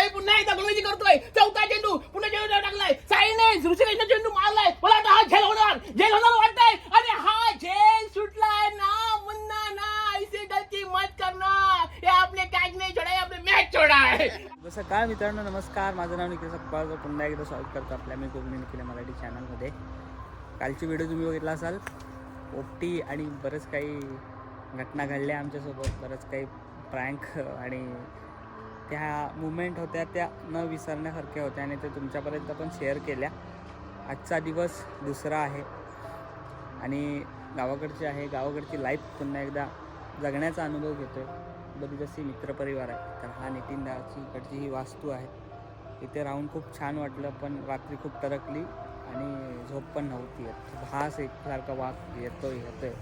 साई पुन्हा एकदा गोलंदाजी करतोय. चौथा चेंडू पुन्हा चेंडू टाकलाय साईने ऋषिकेशचा चेंडू मारलाय. मला आता हा झेल होणार. झेल होणार वाटतंय. आणि हा झेल सुटलाय ना मुन्ना ना ऐसे गलती मत करना हे आपले कॅच नाही छोडा आपले मॅच छोडा जसं काय मित्रांनो नमस्कार. माझं नाव निखिल सकपाळ पुन्हा एकदा स्वागत करतो आपल्या मी कोकणी निखिल मराठी चॅनलमध्ये कालची व्हिडिओ तुम्ही बघितला असाल. ओपटी आणि बरंच काही घटना घडल्या आमच्यासोबत. बरंच काही प्रँक आणि त्या मुमेंट होत्या त्या न विसरण्यासारख्या होत्या आणि ते तुमच्यापर्यंत पण शेअर केल्या. आजचा दिवस दुसरा आहे आणि गावाकडची आहे. गावाकडची लाईफ पुन्हा एकदा जगण्याचा अनुभव घेतोय. बरीचशी मित्रपरिवार आहे. तर हा नितीनदाची इकडची ही वास्तू आहे. इथे राहून खूप छान वाटलं पण रात्री खूप टरकली आणि झोप पण नव्हती येत. भास एकसारखा वाक येतो आहे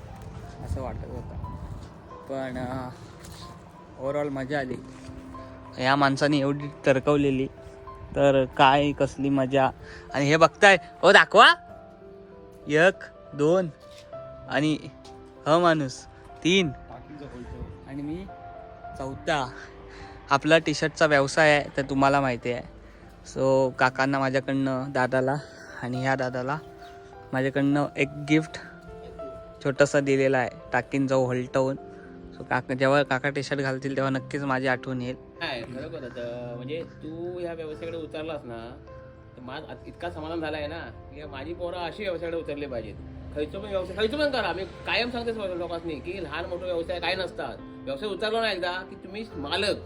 असं वाटत होतं. पण ओवरऑल मजा आली. या माणसाने एवढी टरकवलेली तर काय कसली मजा. आणि हे बघताय. ओ दाखवा. एक दोन आणि ह माणूस. तीन. आणि मी चौथा. आपला टी शर्टचा व्यवसाय आहे तर तुम्हाला माहिती आहे. सो काकांना माझ्याकडनं दादाला आणि ह्या दादाला माझ्याकडनं एक गिफ्ट छोटंसं दिलेलं आहे. टाकीन जाऊ हलटवून. सो काका जेव्हा काका टी शर्ट घालतील तेव्हा नक्कीच माझी आठवण येईल. काय खरोखरच म्हणजे तू ह्या व्यवसायाकडे उतरलास ना तर माझा इतका समाधान झालाय ना की माझी पोरं अशी व्यवसायाकडे उतरली पाहिजेत. खयचो पण व्यवसाय खयचो पण करा. मी कायम सांगते लोकांनी की लहान मोठे व्यवसाय काय नसतात. व्यवसाय उतरलो ना एकदा की तुम्ही मालक.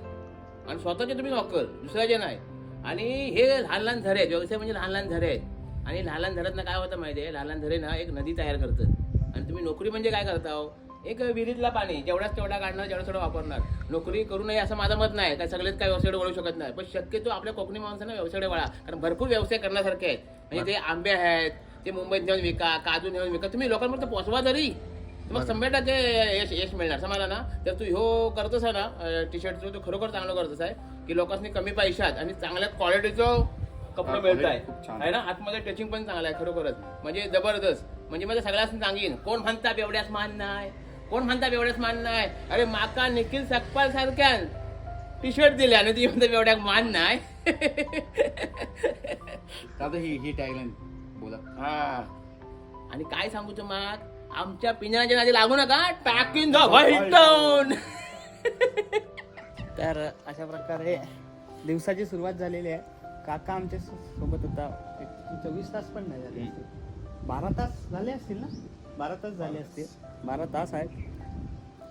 आणि स्वतःचे तुम्ही नोकर दुसऱ्याचे नाही. आणि हे लहान लहान झरे आहेत व्यवसाय म्हणजे लहान लहान झरे. आहेत आणि लहान लहान झऱ्यात काय होतं माहिती आहे लहान लहान झरे ना एक नदी तयार करतात आणि तुम्ही नोकरी म्हणजे काय करता हो? एक विहिरीतला पाणी जेवढाच तेवढा काढणार जेवढा तेवढा वापरणार. नोकरी करू नये असं माझं मत नाही. काय सगळेच काय व्यवसायाकडे वळू शकत नाही. पण शक्यतो आपल्या कोकणी माणसांना व्यवसायाकडे वळा. कारण भरपूर व्यवसाय करण्यासारखे आहेत. म्हणजे ते आंबे आहेत ते मुंबईत नेऊन विका काजू नेऊन विका. तुम्ही लोकांपर्यंत पोहोचवा तरी तर मग शंभर टक्के यश यश मिळणार. समजा ना तर तू ह्यो करतोस आहे ना टी शर्टचं तू खरोखर चांगलं करतोस आहे की लोकांनी कमी पैशात आणि चांगल्या क्वालिटीचं कपडे मिळत आहे. आहे ना? आतमध्ये टचिंग पण चांगलं आहे खरोखरच. म्हणजे जबरदस्त. म्हणजे माझ्या सगळ्यांनी सांगेन कोण म्हणता एवढ्याच मान नाही. कोण म्हणता एवढ्याच मान नाही अरे माका निखिल सकपाल सारख्यान टी शर्ट दिले आणि ती म्हणता एवढ्या मान नाही आता ही ही टॅगलाईन बोला. हा. आणि काय सांगू तुम्हाला? आमच्या पिंजराच्या नादी लागू नका. टाकीन द व्हाईट टाउन तर अशा प्रकारे दिवसाची सुरुवात झालेली आहे. काका आमच्यासोबत होता. चोवीस तास पण नाही झाले बारा तास झाले असतील ना? बारा तास झाले असतील. बारा तास आहेत.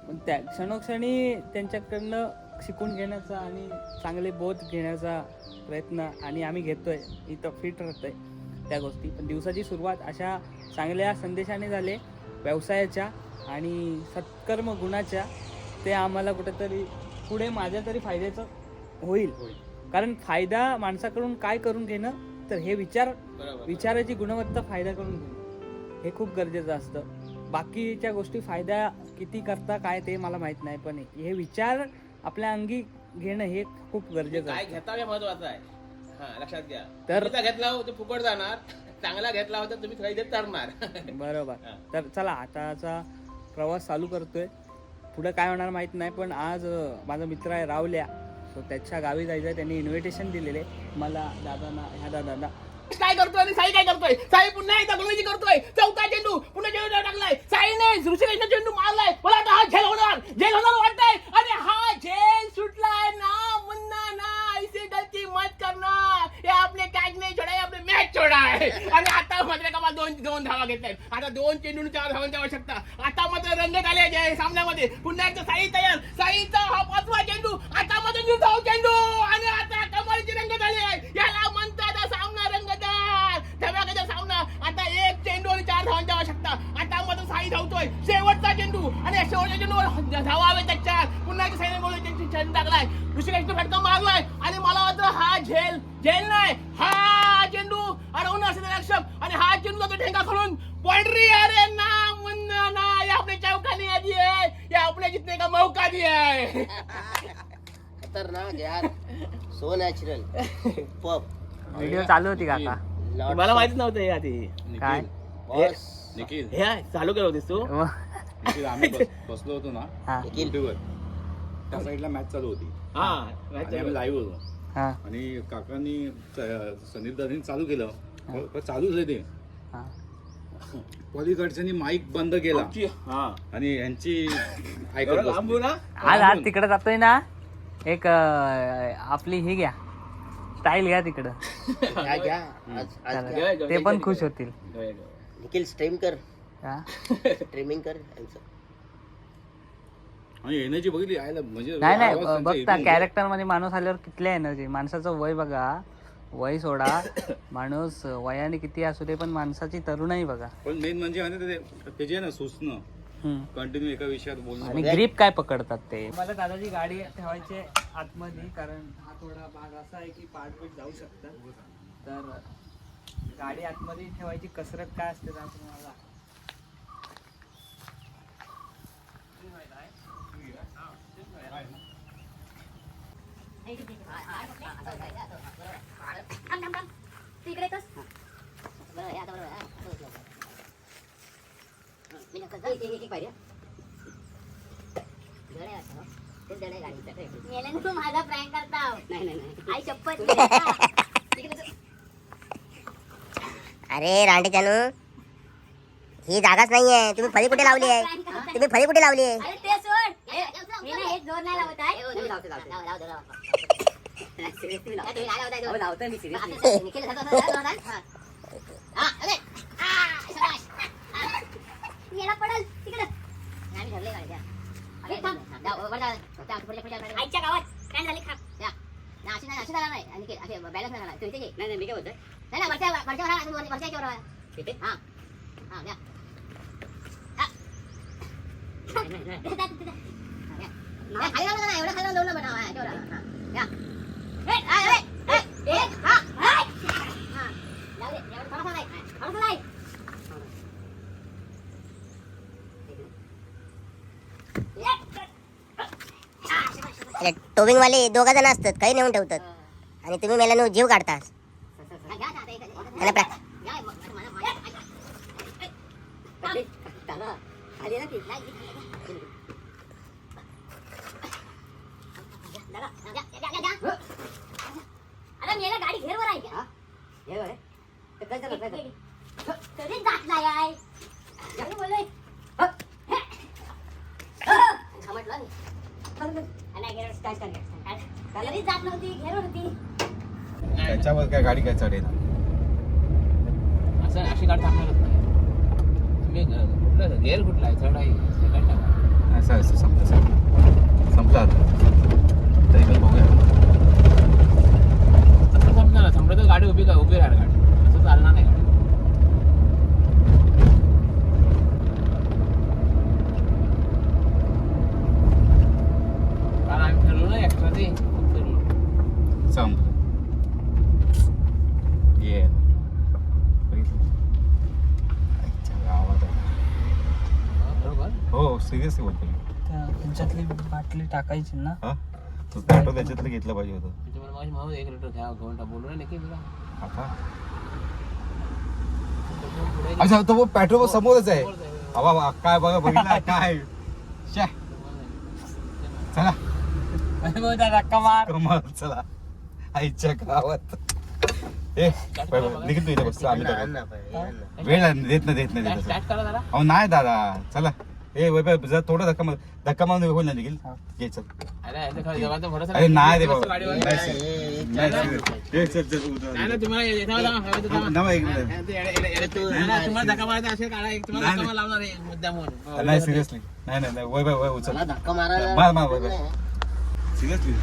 पण त्या क्षणोक्षणी त्यांच्याकडनं शिकून घेण्याचा आणि चांगले बोध घेण्याचा प्रयत्न आणि आम्ही घेतोय. इथं फिट राहतोय त्या गोष्टी. पण दिवसाची सुरुवात अशा चांगल्या संदेशाने झाले व्यवसायाच्या आणि सत्कर्म गुणाच्या ते आम्हाला कुठेतरी पुढे माझ्या तरी फायद्याचं होईल. कारण फायदा माणसाकडून काय करून घेणं तर हे विचार विचाराची गुणवत्ता फायदा करून घेणं. हे खूप गरजेचं असतं. बाकीच्या गोष्टी फायदा किती करता काय ते मला माहीत नाही पण हे विचार आपल्या अंगी घेणं हे खूप गरजेचं काय आहे घेता हे महत्वाचं आहे. हा लक्षात घ्या. तर- घेतला हो तो फुकट जाणार. चांगला घेतला होता तुम्ही खरेदीत तरणार बरोबर. तर चला आताचा प्रवास चालू करतोय. पुढे काय होणार माहीत नाही पण आज माझा मित्र आहे रावल्या. तो त्याच्या गावी जायचं त्यांनी इन्व्हिटेशन दिलेले. मला दादांना ह्या दादांना काय करतोय आणि साई काय करतोय? साई पुन्हा एकदा गोलंदाजी करतोय. चौथा चेंडू पुन्हा चेंडू टाकलाय. साईने ऋषिकेशचा चेंडू मारलाय. मला आता हा झेल होणार. झेल होणार वाटतंय. आणि हा झेल सुटलाय ना मुन्ना ना ऐसे गलती मत करना हे आपले कॅच नाही छोडाय आपले मॅच छोडाय. आणि आता मात्र का मला दोन दोन धावा घेतल्यात. आता दोन चेंडू चार धावांची आवश्यकता. आता मात्र रंगत आले सामन्यामध्ये. पुन्हा एकदा साई तयार. साईचा हा पाचवा चेंडू आता मात्र धाव चेंडू आणि आता कमालीची रंगत आली आहे याला म्हणतात हा सामना रंगतदार धमाकेचा सामना आता एक चेंडू आणि चार धावांची आवश्यकता आता मात्र साई धावतोय. शेवटचा चेंडू. आणि या शेवटच्या चेंडूवर धावा हवे त्याच्यात. पुन्हा साईने बोलून त्यांची चेंडू टाकलाय. ऋषिकेशने फटका मारलाय. आणि मला वाटतं हा झेल झेल नाही हा चेंडू अरे होणार असेल रक्षक आणि हा चेंडू जातो ठेंगा खालून. पॉइंट्री अरे ना मुन्ना ना ये अपने चौका नहीं दिए है ये अपने जीतने का मौका दिया है खतरनाक यार. सो नॅचरल पप व्हिडिओ चालू होती काका मला माहितीच नव्हतं हे आधी. काय? बॉस निखिल. हे आहे, चालू केलं होतीस तू? मग, निखिल आम्ही बस- बसलो होतो ना हा. निखिल. युट्यूबवर त्या साईडला मॅच चालू होती. हा आणि आम्ही लाईव्ह होतो. हा. आणि काकांनी संदीप दादांनी चालू केलं. चालूच आहे ते. हा. पलीकडच्यांनी माईक बंद केला. हा. आणि यांची ऐकत एवढं बसली. लांब ना आज आज तिकडे जातोय ना एक अं, आपली ही घ्या. स्टाईल घ्या तिकडं. घ्या घ्या. आज आज चला. घ्या. ते पण खुश होतील. निखिल स्ट्रीम कर. हा? स्ट्रीमिंग कर यांचं. आणि एनर्जी बघितली आयला म्हणजे नाही नाही आवाज बघता कॅरेक्टरमध्ये माणूस आल्यावर कितल्या एनर्जी माणसाचं वय बघा. वय सोडा. माणूस वयाने किती असू दे पण माणसाची तरुणाई बघा. पण मेन म्हणजे माहिती आहे ते त्याचे आहे ना सुचणं. हम्म. कंटिन्यू एका विषयात बोलणं. आणि ग्रीप काय पकडतात ते? मला दादाची गाडी ठेवायची आतमध्ये कारण थोडा भाग असा आहे की पाठपीठ जाऊ शकतात तर गाडी आतमध्ये ठेवायची कसरत काय असते ना तुम्हाला तिकडे कस मेल्यानं तू माझा प्रँक करता नाही नाही आई शपथ अरे रांडे जानू. ही जागाच नाहीये. तुम्ही फळी कुठे लावली आहे? तुम्ही फळी कुठे लावली आहे? अरे ते सोड. हे हे ना हे जोर नाही लावत आहे. मेला पडल. तिकडे आईच्या गावात काय झाली खा एवढं खाल्लं दोन बनवा अरे टोविंग वाले दोघा जण असतात काही नेऊन ठेवतात आणि तुम्ही मेल्यानं जीव काढता त्याला प्रा- अरे मेला गाडी घेरवर आहे का कधीच जात नाही आहे कधी बोललोय समजलं कधीच जात नव्हती घेरवर होती त्याच्यावर काय गाडी काय चढेल? असं अशी गाडी थांबणारच नाही. तुम्ही ग- कुठलं गेअर कुठला आहे? चढ आहे सेकंड टाका असं असं संपलं संपलं. संपलं आता. तरी पण बघूया. तसं संपणार ना संपलं तर गाडी उभी का उभी राहणार गाडी? असं चालणार नाही गाडी. कारण आम्ही ठरवलं ना एक्स्ट्रा ते खूप ठरवलं संपलं ये बघितलं आईच्या गावात आहे. हा, बरोबर हो सिरियसली बोलतो मी त्या बाटली टाकायची ना. हा? तो पेट्रोल त्याच्यातलं घेतलं पाहिजे होतं. त्याच्यामुळे माझी म्हणून एक लिटर घ्या बोलू ना की आता? पुढे अच्छा तो पेट्रोल समोरच आहे. अबा बा, काय बघा बघितलं काय? श्या, चला. धक्का मार कमाल. चला. आईच्या गावात. ए बाय बाय, निघित तू इथे बसतो आम्ही. वेळ नाही, देत नाही देत नाही देत नाही. स्टार्ट करा जरा. अहो नाही दादा चला. ए वै बाय जरा थोडं धक्का मार धक्का मारून होईल ना निघील घे चल. अरे नाही रे बाबा. गाडीवर. नाही, serious. नाही, serious. ए, चल चल उतर. थांबा, एक मिनिट. नाही, धक्का धक्का सिरियसली नाही नाही. नाही वय बाय वय उचल. मला धक्का मारायला मार मार वय बाय सिरियसली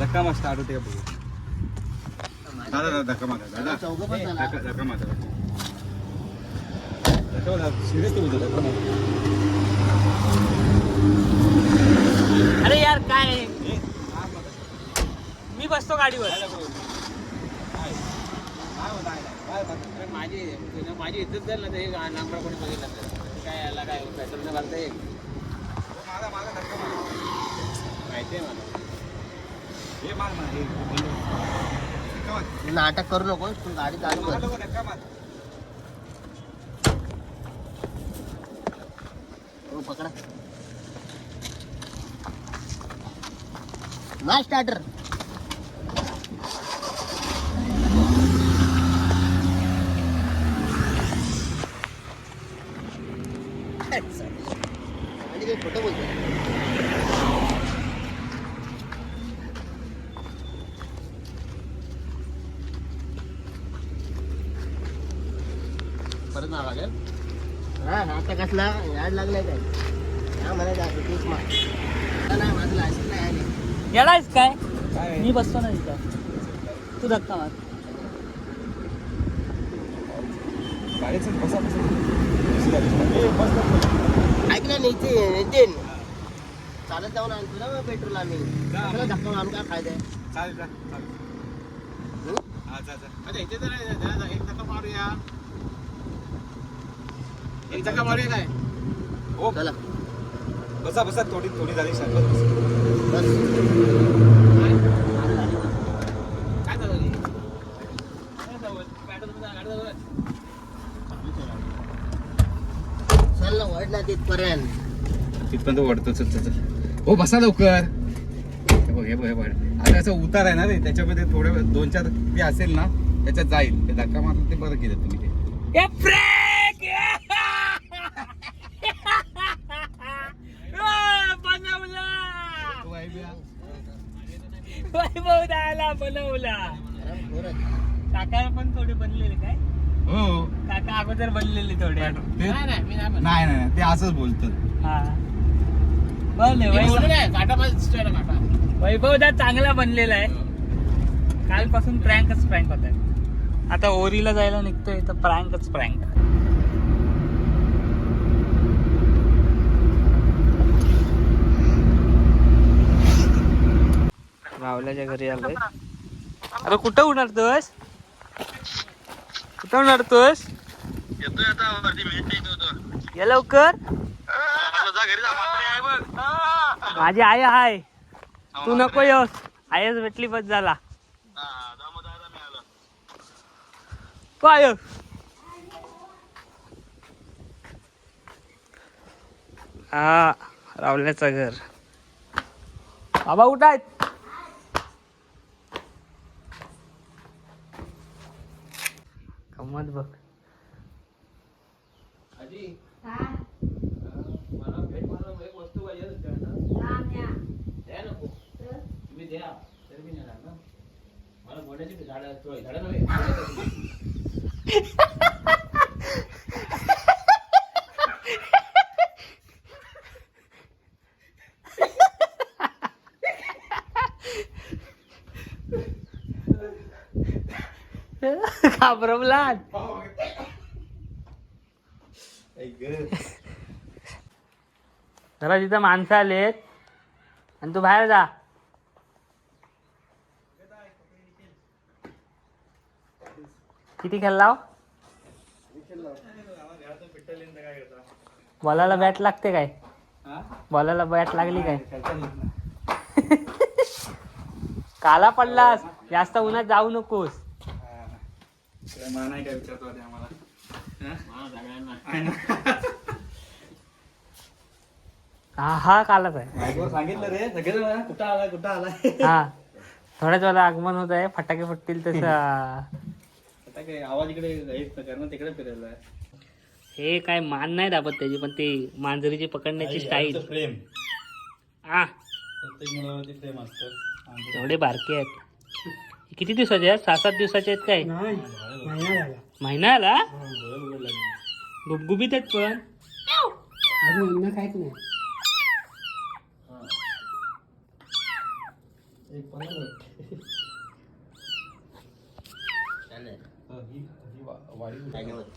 धक्का मार स्टार्ट होते का बघू? दादा दादा धक्का मार दादा. चौघं पण चला. धक्का धक्का मार. सिरियसली बोलतो धक्का मार. अरे यार काय? मी बसतो गाडीवर. अरे माझी माझी इज्जत झाली ना ते नंबर कोणी बघितलं तर काय काय पेट्रोल घालता येईल माहिती आहे मला. हे हे. धक्का. नाटक करू नको तू गाडी चालू कर. धक्का मार. हो, पकडा. लास्ट स्टार्टर परत नाव लागेल? हा आता कसला? याद लागलाय काय? हा मला दाखव आले येडायस काय? मी बसतो ना तिथं तू धक्का मार. ऐक ना नितीन नितीन. चालत जाऊन आणतो ना पेट्रोल आम्ही. आपल्याला धक्का मारून काय फायदा आहे? चालेल जा, चालेल. इथे जरा जरा- जरा एक धक्का मारूया. एक धक्का मारूया काय? हो. चला. बसा बसा थोडी थोडी झाली शांत बसा. चल ना वड ना तिथपर्यंत. तिथपर्यंत ओढतो चल चल चल. हो बसा लवकर. हे बघ हे बघ हे बघ. आता असं उतार आहे ना रे त्याच्यामध्ये थोडं दोन चार ते असेल ना त्याच्यात जाईल. ते धक्का मारलं ते बरं केलं तुम्ही ते ए ब्रेक बनवला वैभव दाला बनवला. काका पण थोडे बनलेले काय? हो. काका अगोदर बनलेले थोडे. ते नाही नाही मी नाही ते असंच बोलतं हा. मी बोललो वैभव. नाही, काटा माझा sister आहे काटा. वैभव दा चांगला बनलेला आहे. कालपासून प्रँकच प्रँक होत आहे. आता ओरीला जायला निघतोय तर प्रँकच प्रँक. रावल्याच्या घरी आलोय. अरे कुठं उन्हाळतोस कुठं उन्हाळतोस ये लवकर. माझी आई हाय तू नको येस आयच भेटली बस झाला. काय हा रावल्याचं घर. बाबा कुठं आहेत? गंमत बघ आजी, अं, मला भेट म्हणून एक वस्तू पाहिजे होती तुझ्याकडनं. द्या नको. तुम्ही द्या तरी मी नेणार ना मला गोड्याची झाडं तो झाडं नव्हे घाबरवला जरा तिथं माणसं आलेत. आणि तू बाहेर जा. किती खेळला बॉलाला बॅट लागते काय? बॉलाला बॅट लागली काय? काला पडलास. जास्त उन्हात जाऊ नकोस. नाही काय विचारतो आधी आम्हाला. हा, हा हा कालाच आहे. सांगितलं रे. सगळे कुठं आलाय कुठं आलाय? हा थोड्याच वेळा आगमन होत आहे. फटाके फुटतील तसं. आता काय आवाज इकडे करणं तिकडे फिरायला हे काय मान नाही दाबत त्याची पण ते मांजरीची पकडण्याची स्टाईल प्रेम. हा. प्रत्येक मुलावरती प्रेम असतं. एवढे बारके आहेत. किती दिवसाचे आहेत? सहा सात दिवसाचे आहेत काय? महिना आला गुबगुबीत आहेत पण.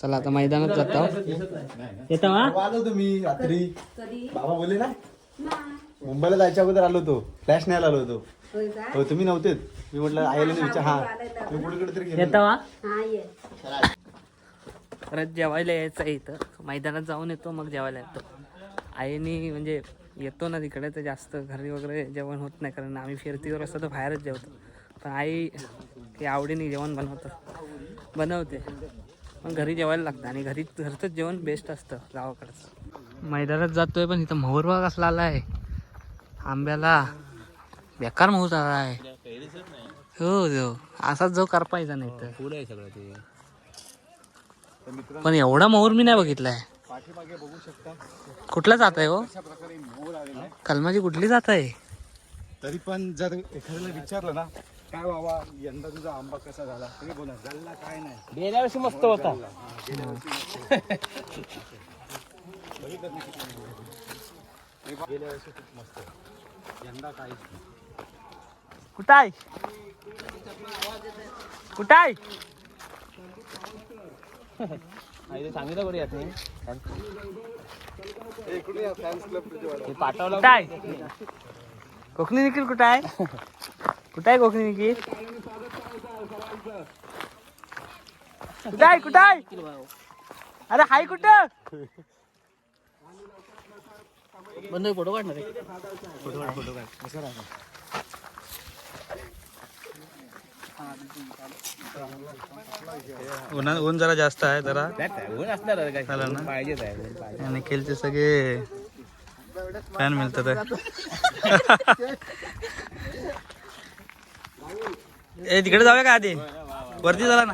चला आता मैदानात जातो. येतो हा? आलो होतो मी रात्री. बाबा बोलले ना? मुंबईला जायच्या अगोदर आलो होतो. फ्लॅश न्यायला आलो होतो. हो तुम्ही नव्हतेच मी म्हटलं आयला विचार. हा कुठे तरी येतो हा? परत जेवायला यायचं आहे इथं. मैदानात जाऊन येतो मग जेवायला येतो. आईनी म्हणजे येतो ना तिकडे तर जास्त घरी वगैरे जेवण होत नाही कारण आम्ही फिरतीवर असतो तर बाहेरच जेवतो. पण आई ती आवडीने जेवण बनवतं. बनवते. पण घरी जेवायला लागतं आणि घरी घरचंच जेवण बेस्ट असतं गावाकडचं. मैदानात जातोय पण इथं मोहरवा कसला आला आहे आंब्याला. बेकार मोहर आला आहे हो हो. असाच जो करपायचा नाही तर. पुढे आहे सगळं ते. पण एवढा मोहर मी नाही बघितलाय. पाठीमागे बघू शकता. कुठला जात आहे हो? अशा प्रकारे मोर आलेला आहे. कलमाची कुठली जात आहे? तरी पण जर एखाद्याला विचारलं ना काय बाबा यंदा तुझा आंबा कसा झाला? तरी बोला झाला काय नाही. गेल्या वर्षी मस्त होता. बघितलं मोर? हे गेल्या वर्षी खूप मस्त. होतं. यंदा काहीच नाही. कुठं आहे कुठं आहे सांगितलं बरं यात कुठं आहे कोकणी निखिल कुठं आहे कुठं आहे कोकणी निखिल? कुठं आहे कुठं आहे अरे हाय कुठं? बंद फोटो काढणार फोटो काढ फोटो काढ. ऊन ऊन जरा जास्त आहे जरा. ऊन असणार काय झालं ना? पाहिजेच आहे. आणि खेळचे सगळे फॅन मिळतात ए तिकडे जाऊया का आधी? वरती झाला ना.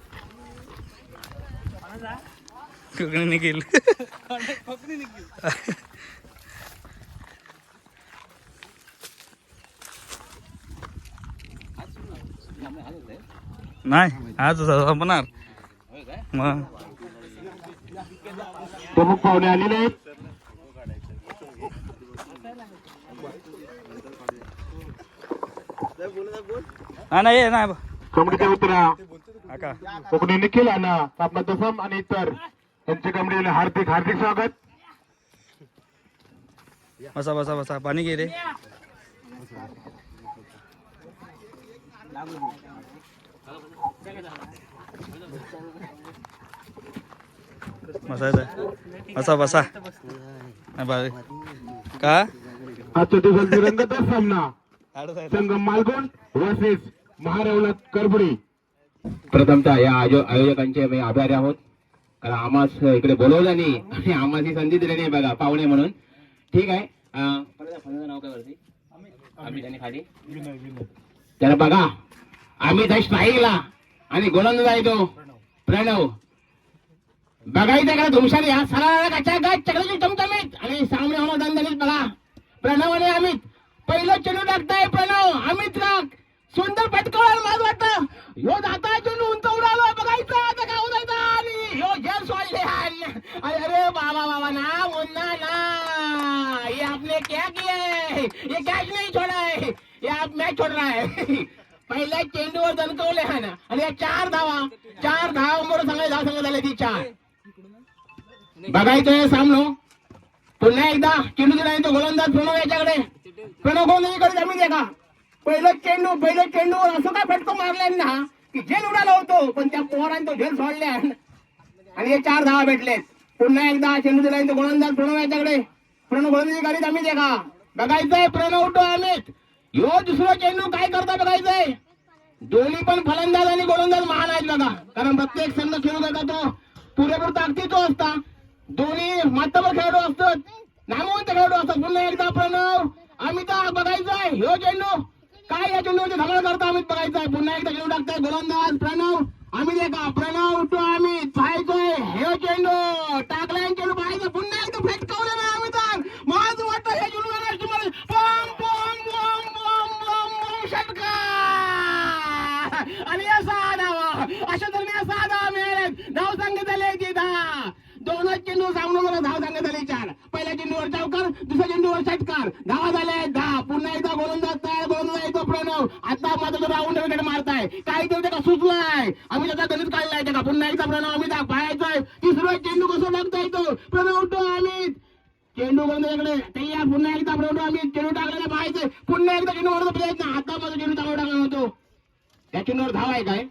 कोकणी निघेल. नाही आज संपणार. मग. प्रमुख पाहुणे आलेले आहेत. नाही नाही उतरा कोकणी निखिल आणा आपला दसम आणि इतर. त्यांच्या कमिटीला हार्दिक हार्दिक स्वागत. बसा बसा बसा. पाणी घे रे. बसायचं बसा बसा. का? आजच्या दिवसात सामना संगम मालगुण वर्सेस महारवलात करबुडी. प्रथमतः या आयो- आयोजकांचे मी आभारी आहोत. कारण आम्हास इकडे बोलवलं नाही आणि आम्हाला ही संधी दिली नाही बघा पाहुणे म्हणून. ठीक आहे. नाव काय वरती? अमित आणि खाली. तर बघा आम्ही त्या स्ट्राईकला आणि गोलंदाज आहे तो. प्रणव. बघायचं का धुमशान हा सरा गाच्या गाच चक्राची टमटमीत आणि सामने होणार दणदणीत बघा. प्रणव आणि अमित. पहिलं चेंडू टाकताय प्रणव अमित राग. सुंदर पटकवणार माझं वाटतं. ह्यो जाता अजून उंच उडालो बघायचं आता का उडायचा आणि ह्यो जल सोडले अरे अरे बाबा बाबा ना मुन्ना ना. ये आपने क्या किया है ये कॅच नहीं छोड़ा है ये आप मॅच छोड़ रहा है पहिल्या चेंडूवर दणकवले हा ना. आणि या चार धावा चार धाव मोर सांगाय धाव सांगत आले ती चार. बघायचंय सामनो. पुन्हा एकदा चेंडू दिला तो गोलंदाज प्रणव याच्याकडे. प्रणव गोलंदाजीकडे जमीन आहे का? पहिलं चेंडू पहिलं चेंडू. असं काय फटको मारल्यान ना? की जेल उडाला होतो पण त्या पोराने तो झेल सोडल्या आणि हे चार धावा भेटलेत. पुन्हा एकदा चेंडू दिला तो गोलंदाज प्रणव याच्याकडे. प्रणव गोलंदाजी गाडीत आम्ही देखा. बघायचंय प्रणव उठो अमित. यो दुसरा चेंडू काय करता बघायचंय? दोन्ही पण फलंदाज आणि गोलंदाज महान आहेत बघा. कारण प्रत्येक संघ खेळू बघा तो. पुरेपूर ताकदीचो असता. दोन्ही मातबर खेळाडू असतात. नामवंत खेळाडू असतात. पुन्हा एकदा प्रणव अमिता बघायचंय. ह्यो चेंडू. काय या चेंडूवरती धमाल करता अमित बघायचंय पुन्हा एकदा चेंडू टाकताय गोलंदाज प्रणव. अमित एका प्रणव टू अमित पाहायचंय. हे चेंडू टाकलाय चेंडू पाहायचं पुन्हा एकदा फेटकवलं ना अमितान माझं वाटतं हे चेंडू राष्ट्रमध्ये बॉम बॉम बॉम बॉम बॉम बॉम षटकार आणि असा धावा अशा दरम्यान सहा धावा मिळाल्यात धाव सांगत आले की दहा दोनच चेंडू सामन्यावर धाव सांगत आले चार पहिल्या चेंडूवर चौकार दुसऱ्या चेंडूवर षटकार धावा झाल्या दहा पुन्हा एकदा गोलंदाज तयार गोलंदाज येतो प्रणव आता मात्र तो राऊंड विकेट मारताय काय ते का सुचलाय आम्ही त्याचा गणित काढलाय त्याचा पुन्हा एकदा प्रणव अमित पाहायचंय तिसरा चेंडू कसं टाकता येतो प्रणव तो अमित चेंडू गोलंदाजाकडे तयार पुन्हा एकदा प्रणव अमित चेंडू टाकलेला पाहायचंय पुन्हा एकदा चेंडू मारण्याचा प्रयत्न आता माझा चेंडू टाकून टाकला होतो त्या चेंडूवर धाव आहे काय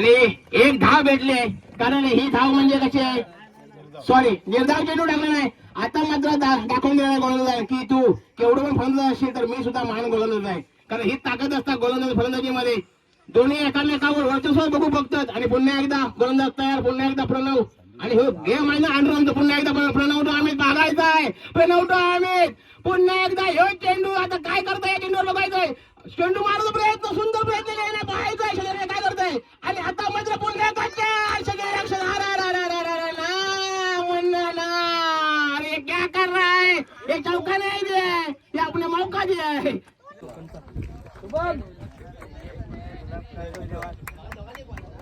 आणि एक धाव भेटले. कारण ही धाव म्हणजे कशी आहे? सॉरी निर्धार चेंडू टाकला नाही. आता मात्र दाखवून देणार गोलंदाज. आहे की तू केवढं पण फलंदाज असेल तर मी सुद्धा महान गोलंदाज आहे. कारण ही ताकद असतात गोलंदाज फलंदाजीमध्ये. दोन्ही एकामेकावर वर्चस्व बघू बघतात. आणि पुन्हा एकदा गोलंदाज तयार पुन्हा एकदा प्रणव. आणि हो गेम आहे ना अंडर पुन्हा एकदा प्रणव. तो अमित बागायचा आहे. प्रणव तो अमित पुन्हा एकदा ह्यो चेंडू आता काय करताय? चेंडूवर बघायचंय. चेंडू मारचा प्रयत्न सुंदर प्रयत्न केला पाहायचा शरीर काय करताय? आणि आता मात्र पुन्हा काय शरीर रक्षण. अरे अरे अरे अरे ना ना. अरे ये क्या कर रहा है? ये चौका नहीं दिया है. ये अपने मौका दिया है.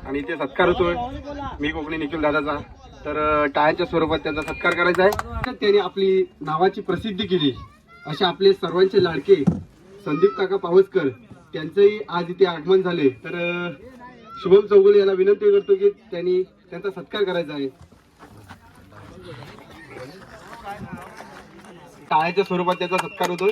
आणि इथे सत्कार होतोय. मी कोकणी निखिल दादाचा. तर टाळ्याच्या स्वरूपात त्यांचा सत्कार करायचा आहे. त्यांनी आपली नावाची प्रसिद्धी केली. असे आपले सर्वांचे लाडके संदीप काका पावसकर त्यांचंही आज इथे आगमन झाले. तर शुभम चौगुले यांना विनंती करतो की त्यांनी त्यांचा सत्कार करायचा आहे. टाळ्याच्या स्वरूपात त्याचा सत्कार होतोय.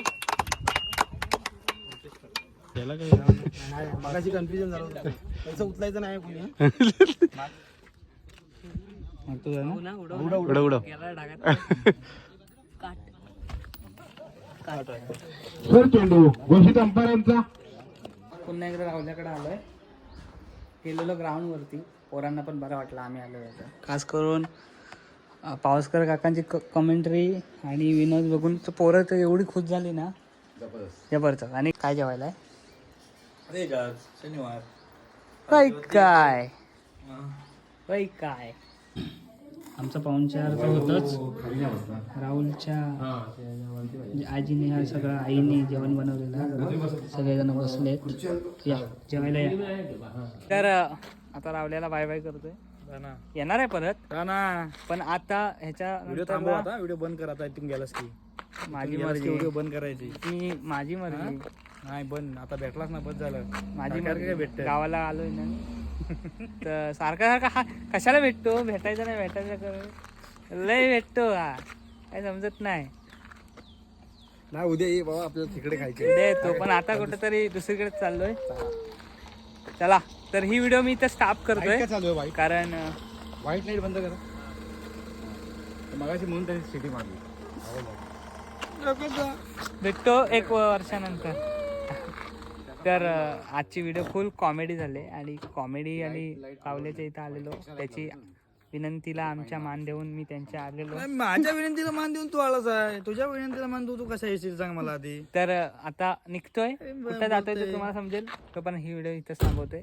सर चेंडू घोषित अंपायरांचा. पुन्हा एकदा राहुल्याकडे आलोय. गेलेलो ग्राउंडवरती पोरांना पण बरं वाटलं आम्ही आलो खास करून पावसकर काकांची कमेंट्री आणि विनोद बघून तर पोरं तर एवढी खुश झाली ना. जबरदस्त. आणि काय जेवायला आहे शनिवार. काय काय काय काय आमचा पाहुणचार तर होतच. राहुलच्या म्हणजे आजीने हा सगळं आईने जेवण बनवलेलं. सगळेजण बसलेत. या जेवायला या. तर आता रावल्याला बाय बाय करतोय. येणार आहे परत? पण आता ह्याच्या नंतर व्हिडिओ बंद कर आता. तुम्ही गेलास की. माझी मर्जी बंद करायची. मी माझी मर्जी नाही बंद. आता भेटलाच ना बंद झालं. माझी मर्जी काय भेटतंय? गावाला आलोय ना तर सारखा सारखा हा कशाला भेटतो? भेटायचं नाही भेटायचं कर. लय भेटतो हा. काय समजत नाही. नाही उद्या ये बाबा आपल्याला तिकडे खायचे दे तो पण आता कुठेतरी दुसरीकडे चाललोय. चला तर ही व्हिडिओ मी इथं स्टॉप करतोय. चालू आहे कारण अं, वाईट लाइट बंद करा. मगाशी म्हणून त्यांनी सिटी मारली. भेटतो एक वर्षानंतर. तर आजची व्हिडिओ फुल कॉमेडी झाली. आणि कॉमेडी आणि कावल्याच्या इथं आलेलो. त्याची विनंतीला आमच्या मान देऊन मी त्यांच्या आलेलो. माझ्या विनंतीला मान देऊन तू आलाच आहे. तुझ्या विनंतीला मान देऊ तू कसा येशील सांग मला आधी. तर आता निघतोय. कुठं जातोय ते तुम्हाला समजेल. तो पण ही व्हिडिओ इथंच थांबवतोय.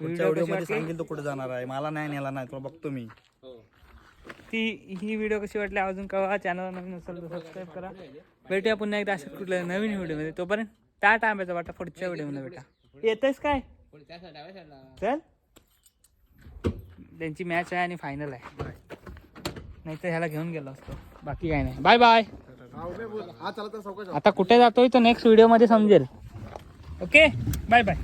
व्हिडिओमध्ये सांगेल तो कुठे जाणार आहे. मला नाही नेला नाही. तुला बघतो मी. ती ही व्हिडिओ कशी वाटली? अजून कळवा चॅनल नवीन असेल तर सबस्क्राईब करा. भेटूया पुन्हा एकदा असं कुठल्या नवीन व्हिडिओमध्ये तोपर्यंत त्या टायमाचा वाटा पुढच्या व्हिडिओमध्ये भेटा येतेस काय? चल. त्यांची मॅच आहे आणि फायनल आहे. नाही तर ह्याला घेऊन गेलो असतो. बाकी काय नाही. बाय बाय आता कुठे जातोय तर नेक्स्ट व्हिडिओमध्ये समजेल. Okay bye bye